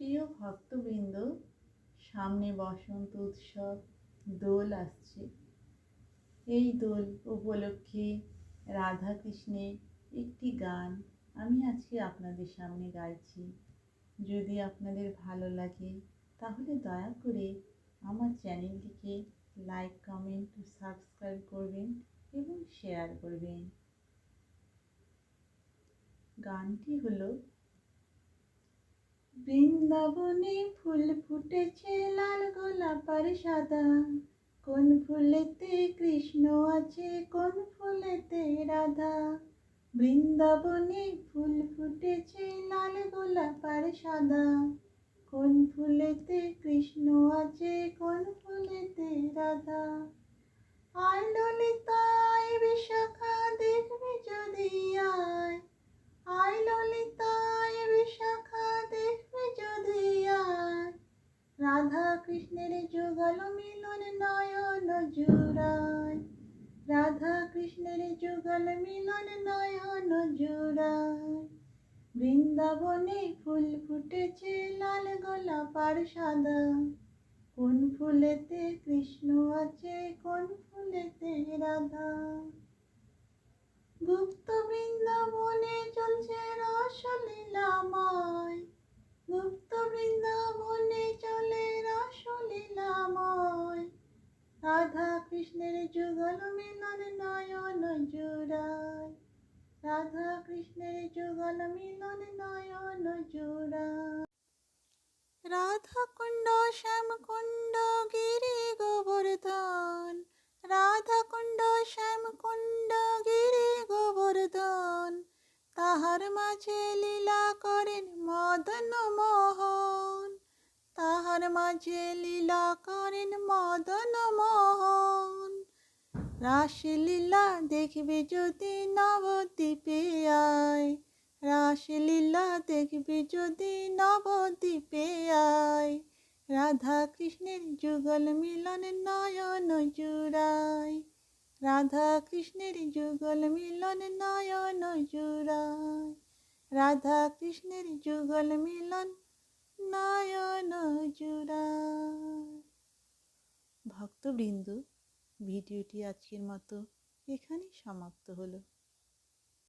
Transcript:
প্রিয় ভক্তবৃন্দ, সামনে বসন্ত উৎসব, দোল আসছে। এই দোল উপলক্ষে রাধা কৃষ্ণের একটি গান আমি আজকে আপনাদের সামনে গাইছি। যদি আপনাদের ভালো লাগে, তাহলে দয়া করে আমার চ্যানেলটিকে লাইক, কমেন্ট, সাবস্ক্রাইব করবেন এবং শেয়ার করবেন। গানটি হলো বৃন্দাবনে ফুল ফুটেছে লাল গোলাপ আর সাদা। কোন ফুলেতে কৃষ্ণ আছে, কোন ফুলেতে রাধা? বৃন্দাবনে ফুল ফুটেছে লাল গোলাপ আর সাদা। কোন ফুলেতে কৃষ্ণ আছে, কোন ফুলেতে রাধা? আয় কৃষ্ণের যুগল মিলন নয়ন জুড়ায়। রাধা কৃষ্ণের যুগল মিলন নয়ন জুড়ায়। বৃন্দাবনে ফুল ফুটেছে লাল গোলাপ আর সাদা। কোন ফুলেতে কৃষ্ণ আছে, কোন ফুলেতে রাধা? গুপ্ত বৃন্দাবনে চলছে রসলীলাময় গুপ্ত কৃষ্ণের যুগল মিলন নয়ন জোড়ায়। রাধা কৃষ্ণের যুগল মিলন নয়ন জোড়ায়। রাধা কুণ্ড, শ্যাম কুণ্ড, গিরি গোবর্ধন। রাধা কুণ্ড, শ্যাম কুণ্ড, গিরি গোবর্ধন। তাহার মাঝে লীলা করেন মদন মোহন। তাহার মাঝে লীলা করেন মদন মোহন রাসলীলা দেখবে যদি নবদ্বীপে আয়। রাসলীলা দেখবে যদি নবদ্বীপে আয়। রাধা কৃষ্ণের যুগল মিলন নয়ন জুড়ায়। রাধা কৃষ্ণের যুগল মিলন নয়ন জুড়ায়। রাধা কৃষ্ণের যুগল মিলন নয়ন জুড়ায়। ভক্তবৃন্দ ভিডিওটি আজকের মতো এখানেই সমাপ্ত হলো।